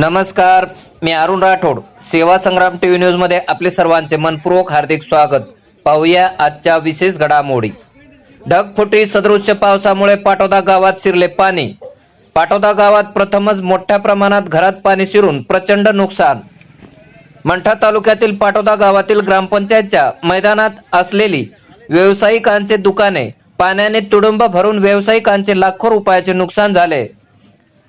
नमस्कार मी अरुण राठोड. सेवा संग्राम टीव्ही न्यूजमध्ये आपले सर्वांचे मनपूर्वक हार्दिक स्वागत. पाहूया आजच्या विशेष घडामोडी. ढगफुटी सदृश्य पावसामुळे पाटोदा गावात शिरले पाणी. पाटोदा गावात प्रथमच मोठ्या प्रमाणात घरात पाणी शिरून प्रचंड नुकसान. मंठा तालुक्यातील पाटोदा गावातील ग्रामपंचायतच्या मैदानात असलेली व्यावसायिकांचे दुकाने पाण्याने तुडुंब भरून व्यावसायिकांचे लाखो रुपयाचे नुकसान झाले.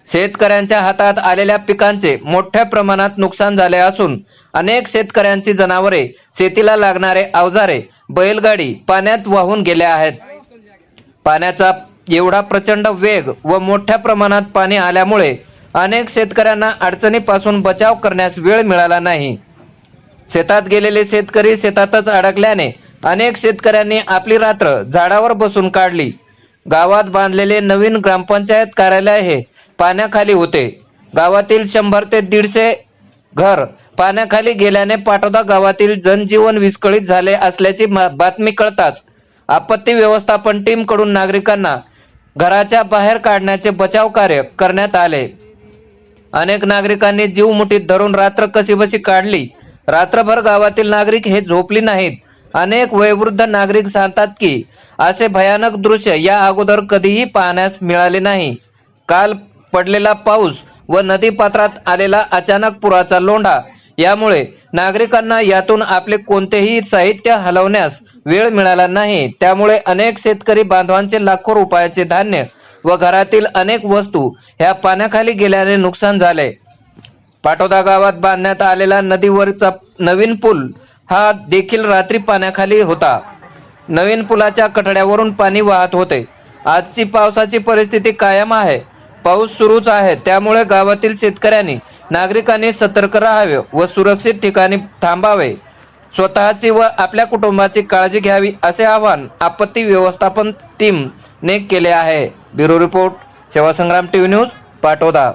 शेतकऱ्यांच्या हातात आलेल्या पिकांचे मोठ्या प्रमाणात नुकसान झाले असून अनेक शेतकऱ्यांची जनावरे शेतीला लागणारे अवजारे बैलगाडी पाण्यात वाहून गेल्या आहेत. पाण्याचा एवढा प्रचंड वेग व मोठ्या प्रमाणात पाणी आल्यामुळे अनेक शेतकऱ्यांना अडचणीपासून बचाव करण्यास वेळ मिळाला नाही. शेतात गेलेले शेतकरी शेतातच अडकल्याने अनेक शेतकऱ्यांनी आपली रात्र झाडावर बसून काढली. गावात बांधलेले नवीन ग्रामपंचायत कार्यालय हे पाण्याखाली होते. गावातील शंभर ते दीडशे घर पाण्याखाली गेल्याने पाठोदा गावातील जनजीवन विस्कळीत झाले असल्याची मा- बातमी कळताच. आपत्ती व्यवस्थापन टीमकडून नागरिकांना घराच्या बाहेर काढण्याचे बचाव कार्य करण्यात आले. अनेक नागरिकांनी जीव मुठीत धरून रात्र कशीबशी काढली. रात्रभर गावातील नागरिक हे झोपली नाहीत. अनेक वयोवृद्ध नागरिक सांगतात की असे भयानक दृश्य या अगोदर कधीही पाहण्यास मिळाले नाही. काल पडलेला पाऊस व नदी पात्रात आलेला अचानक पुराचा लोंढा. यामुळे नागरिकांना यातून आपले कोणतेही साहित्य हलवण्यास वेळ मिळाला नाही. त्यामुळे अनेक शेतकरी बांधवांचे लाखो रुपयाचे धान्य व घरातील अनेक वस्तू ह्या पाण्याखाली गेल्याने नुकसान झाले. पाटोदा गावात बांधण्यात आलेला नदीवरचा नवीन पूल हा देखील रात्री पाण्याखाली होता. नवीन पुलाच्या कठड्यावरून पाणी वाहत होते. आजची पावसाची परिस्थिती कायम आहे. पाऊस सुरूच आहे. त्यामुळे गावातील शेतकऱ्यांनी नागरिकांनी सतर्क राहावे व सुरक्षित ठिकाणी थांबावे. स्वतःची व आपल्या कुटुंबाची काळजी घ्यावी असे आवाहन आपत्ती व्यवस्थापन टीम ने केले आहे. ब्युरो रिपोर्ट सेवा संग्राम टीव्ही न्यूज पाटोदा.